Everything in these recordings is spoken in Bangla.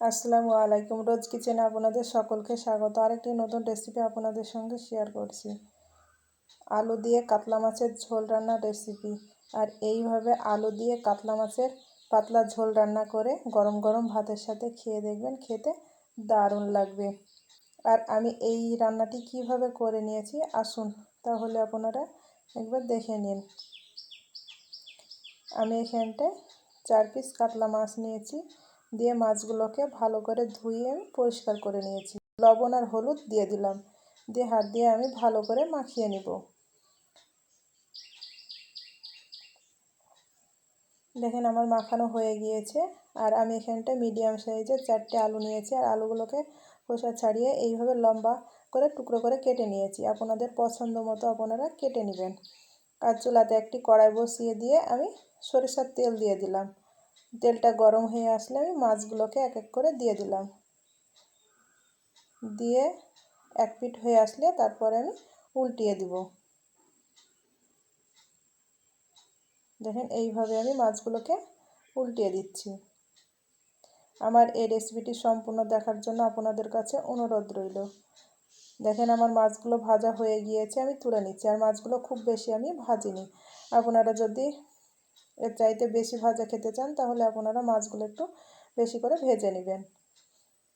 আসসালামু আলাইকুম। রোজ কিচেনে আপনাদের সকলকে স্বাগত। আরেকটি নতুন রেসিপি আপনাদের সঙ্গে শেয়ার করছি। আলু দিয়ে কাতলা মাছের ঝোল রান্নার রেসিপি আর এইভাবে আলু দিয়ে কাতলা মাছের পাতলা ঝোল রান্না করে গরম গরম ভাতের সাথে খেয়ে দেখবেন, খেতে দারুণ লাগবে। আর আমি এই রান্নাটি কীভাবে করে নিয়েছি, আসুন তাহলে আপনারা একবার দেখে নিন। আমি এখানটায় চার পিস কাতলা মাছ নিয়েছি। দিয়ে মাছগুলোকে ভালো করে ধুয়ে আমি পরিষ্কার করে নিয়েছি। লবণ আর হলুদ দিয়ে দিলাম। দিয়ে হাত দিয়ে আমি ভালো করে মাখিয়ে নিব। দেখেন আমার মাখানো হয়ে গিয়েছে। আর আমি এখানটা মিডিয়াম সাইজের চারটে আলু নিয়েছি। আর আলুগুলোকে খোসা ছাড়িয়ে এইভাবে লম্বা করে টুকরো করে কেটে নিয়েছি। আপনাদের পছন্দ মতো আপনারা কেটে নেবেন। আর চুলাতে একটি কড়াই বসিয়ে দিয়ে আমি সরিষার তেল দিয়ে দিলাম। তেলটা গরম হয়ে আসলে আমি মাছগুলোকে এক এক করে দিয়ে দিলাম। দিয়ে এক পিঠ হয়ে আসলে তারপরে আমি উল্টিয়ে দিব। দেখেন এইভাবে আমি মাছগুলোকে উল্টিয়ে দিচ্ছি। আমার এই রেসিপিটি সম্পূর্ণ দেখার জন্য আপনাদের কাছে অনুরোধ রইল। দেখেন আমার মাছগুলো ভাজা হয়ে গিয়েছে, আমি তুলে নিচ্ছি। আর মাছগুলো খুব বেশি আমি ভাজিনি। আপনারা যদি এর চাইতে বেশি ভাজা খেতে চান, তাহলে আপনারা মাছগুলো একটু বেশি করে ভেজে নেবেন।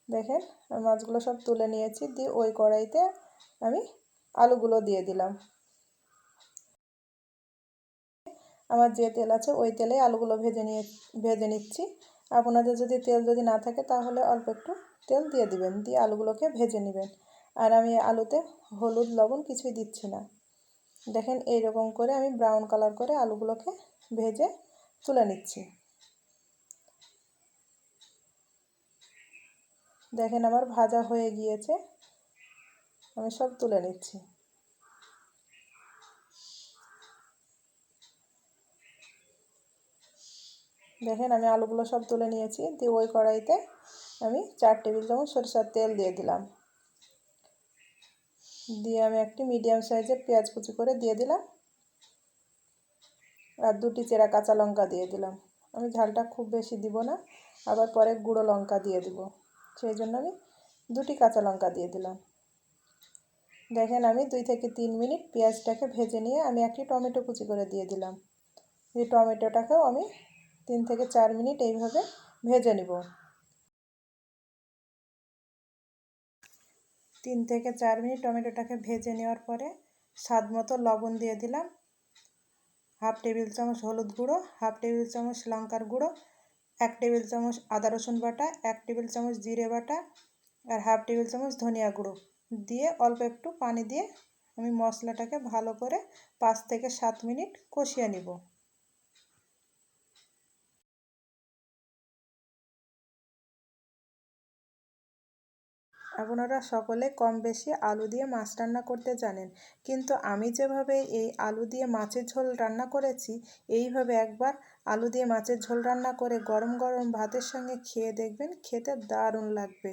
দেখেন মাছগুলো সব তুলে নিয়েছি, দিয়ে ওই কড়াইতে আমি আলুগুলো দিয়ে দিলাম। আমার যে তেল আছে, ওই তেলে আলুগুলো ভেজে নিয়ে, ভেজে নিচ্ছি। আপনাদের যদি তেল যদি না থাকে, তাহলে অল্প একটু তেল দিয়ে দিবেন, দিয়ে আলুগুলোকে ভেজে নেবেন। আর আমি আলুতে হলুদ, লবণ কিছুই দিচ্ছি না। দেখেন, এইরকম করে আমি ব্রাউন কালার করে আলুগুলোকে ভেজে তুলে নিচ্ছি। দেখেন আমার ভাজা হয়ে গিয়েছে। আমি সব তুলে নিচ্ছি। দেখেন আমি আলুগুলো সব তুলে নিয়েছি। দিয়ে ওই কড়াইতে আমি চার টেবিল চামচ সরিষার তেল দিয়ে দিলাম। দিয়ে আমি একটি মিডিয়াম সাইজের পেঁয়াজ কুচি করে দিয়ে দিলাম। আর দুটি চেরা কাঁচা লঙ্কা দিয়ে দিলাম। আমি ঝালটা খুব বেশি দিব না, আবার পরে গুঁড়ো লঙ্কা দিয়ে দিব। সেই জন্য আমি দুটি কাঁচা লঙ্কা দিয়ে দিলাম। দেখেন আমি দুই থেকে তিন মিনিট পেঁয়াজটাকে ভেজে নিয়ে আমি একটি টমেটো কুচি করে দিয়ে দিলাম। এই টমেটোটাকেও আমি তিন থেকে চার মিনিট এইভাবে ভেজে নিব। তিন থেকে চার মিনিট টমেটোটাকে ভেজে নেওয়ার পরে স্বাদ মতো লবণ দিয়ে দিলাম। হাফ টেবিল চামচ হলুদ গুঁড়ো, হাফ টেবিল চামচ লঙ্কার গুঁড়ো, এক টেবিল চামচ আদা রসুন বাটা, এক টেবিল চামচ জিরে বাটা আর হাফ টেবিল চামচ ধনিয়া গুঁড়ো। দিয়ে অল্প একটু পানি দিয়ে আমি মশলাটাকে ভালো করে পাঁচ থেকে সাত মিনিট কষিয়ে নিব। আপনারা সকলে কম বেশি আলু দিয়ে মাছ রান্না করতে জানেন, কিন্তু আমি যেভাবে এই আলু দিয়ে মাছের ঝোল রান্না করেছি, এইভাবে একবার আলু দিয়ে মাছের ঝোল রান্না করে গরম গরম ভাতের সঙ্গে খেয়ে দেখবেন খেতে দারুণ লাগবে।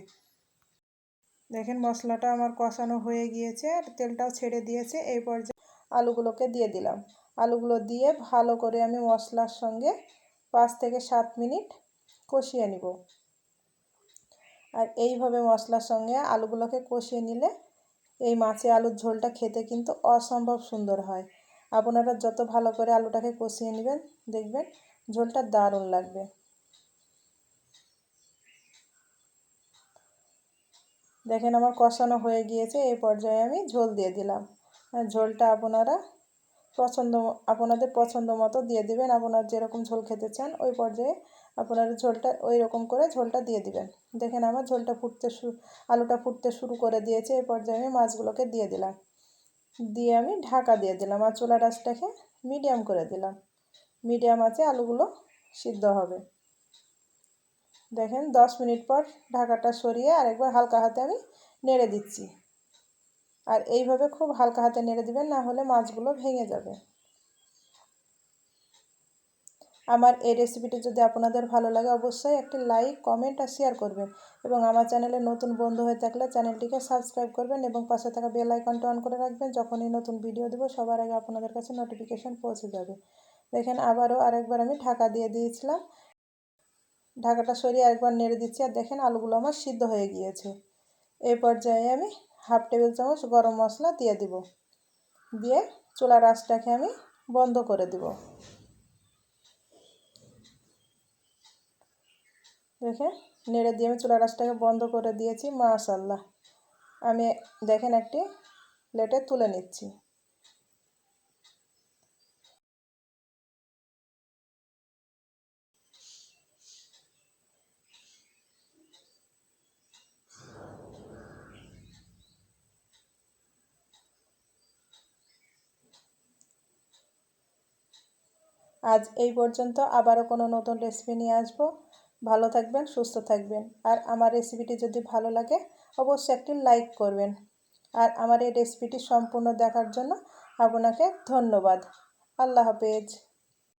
দেখেন মশলাটা আমার কষানো হয়ে গিয়েছে আর তেলটাও ছেড়ে দিয়েছে, এই পর্যায়ে আলুগুলোকে দিয়ে দিলাম। আলুগুলো দিয়ে ভালো করে আমি মশলার সঙ্গে পাঁচ থেকে সাত মিনিট কষিয়ে নিব। আর এইভাবে মশলার সঙ্গে আলুগুলোকে কষিয়ে নিলে এই মাছে আলুর ঝোলটা খেতে কিন্তু অসম্ভব সুন্দর হয়। আপনারা যত ভালো করে আলুটাকে কষিয়ে নেবেন, দেখবেন ঝোলটা দারুণ লাগবে। দেখেন আমার কষানো হয়ে গিয়েছে, এই পর্যায়ে আমি ঝোল দিয়ে দিলাম। ঝোলটা আপনারা পছন্দ, আপনাদের পছন্দ মতো দিয়ে দিবেন। আপনারা যেরকম ঝোল খেতে চান, ওই পর্যায়ে আপনারা ঝোলটা ওই রকম করে ঝোলটা দিয়ে দিবেন। দেখেন আমার ঝোলটা ফুটতে শুরু আলুটা ফুটতে শুরু করে দিয়েছে এই পর্যায়ে আমি মাছগুলোকে দিয়ে দিলাম। দিয়ে আমি ঢাকা দিয়ে দিলাম আর চুলা রাসটাকে মিডিয়াম করে দিলাম। মিডিয়াম আছে আলুগুলো সিদ্ধ হবে। দেখেন দশ মিনিট পর ঢাকাটা সরিয়ে আরেকবার হালকা হাতে আমি নেড়ে দিচ্ছি। আর এইভাবে খুব হালকা হাতে নেড়ে দিবেন, না হলে মাছগুলো ভেঙে যাবে। আমার এই রেসিপিটি যদি আপনাদের ভালো লাগে, অবশ্যই একটি লাইক কমেন্ট আর শেয়ার করবেন। এবং আমার চ্যানেলে নতুন বন্ধু হয়ে থাকলে চ্যানেলটিকে সাবস্ক্রাইব করবেন এবং পাশে থাকা বেল আইকনটা অন করে রাখবেন। যখনই নতুন ভিডিও দেবো, সবার আগে আপনাদের কাছে নোটিফিকেশান পৌঁছে যাবে। দেখেন, আবারও আরেকবার আমি ঢাকা দিয়ে দিয়েছিলাম। ঢাকাটা সরিয়ে একবার নেড়ে দিচ্ছি আর দেখেন, আলুগুলো আমার সিদ্ধ হয়ে গিয়েছে। এই পর্যায়ে আমি হাফ টেবিল চামচ গরম মশলা দিয়ে দিব। দিয়ে চুলার আঁচটাকে আমি বন্ধ করে দিব। দেখে নেড়ে দিয়ে আমি চুলার আঁচটাকে বন্ধ করে দিয়েছি মাশাল্লাহ আমি দেখেন একটি প্লেটে তুলে নিচ্ছি। আজ এই পর্যন্ত আবারও কোনো নতুন রেসিপি নিয়ে আসব। ভালো থাকবেন, সুস্থ থাকবেন। আর আমার রেসিপিটি যদি ভালো লাগে, অবশ্যই একটি লাইক করবেন। আর আমার এই রেসিপিটি সম্পূর্ণ দেখার জন্য আপনাকে ধন্যবাদ। আল্লাহ হাফেজ।